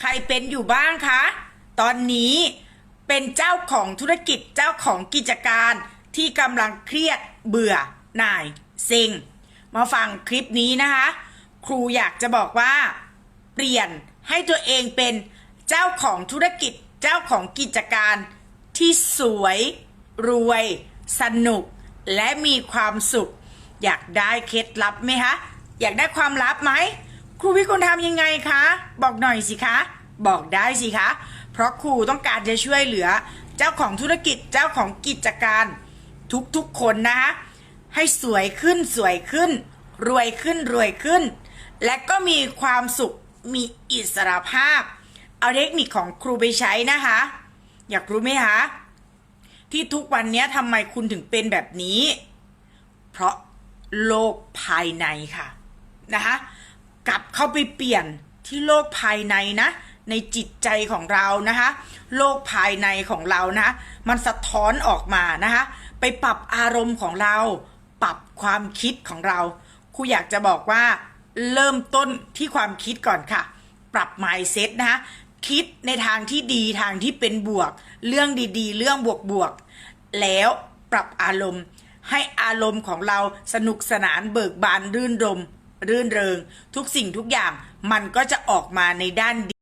ใครเป็นอยู่บ้างคะ ตอนนี้เป็นเจ้าของธุรกิจเจ้าของกิจการที่กำลังเครียดเบื่อหน่ายเซ็งมาฟังคลิปนี้นะคะ ครูอยากจะบอกว่า เปลี่ยนให้ตัวเองเป็นเจ้าของธุรกิจเจ้าของกิจการที่สวย รวย สนุก และมีความสุข อยากได้เคล็ดลับไหมคะ อยากได้ความลับไหม ครูวิกุลทำยังไงคะ บอกหน่อยสิคะ บอกได้สิคะ เพราะครูต้องการจะช่วยเหลือ เจ้าของธุรกิจเจ้าของกิจการ ทุกๆคนนะคะให้สวยขึ้นสวยขึ้น รวยขึ้นรวยขึ้น และก็มีความสุขมีอิสรภาพ เอาเทคนิคของครูไปใช้นะคะ อยากรู้ไหมคะที่ทุกวันนี้ทำไมคุณถึงเป็นแบบนี้ เพราะโลกภายในค่ะนะคะ กลับเข้าไปเปลี่ยนที่โลกภายในนะ ในจิตใจของเรานะคะ โลกภายในของเรานะ มันสะท้อนออกมานะคะ ไปปรับอารมณ์ของเรา ปรับความคิดของเราครูอยากจะบอกว่าเริ่มต้นที่ความคิดก่อนค่ะ ปรับ mindset นะคะคิดในทางที่ดีทางที่เป็นบวก เรื่องดีๆ เรื่องบวกๆแล้วปรับอารมณ์ ให้อารมณ์ของเราสนุกสนานเบิกบานรื่นรม รื่นเริง ทุกสิ่งทุกอย่างมันก็จะออกมาในด้านดี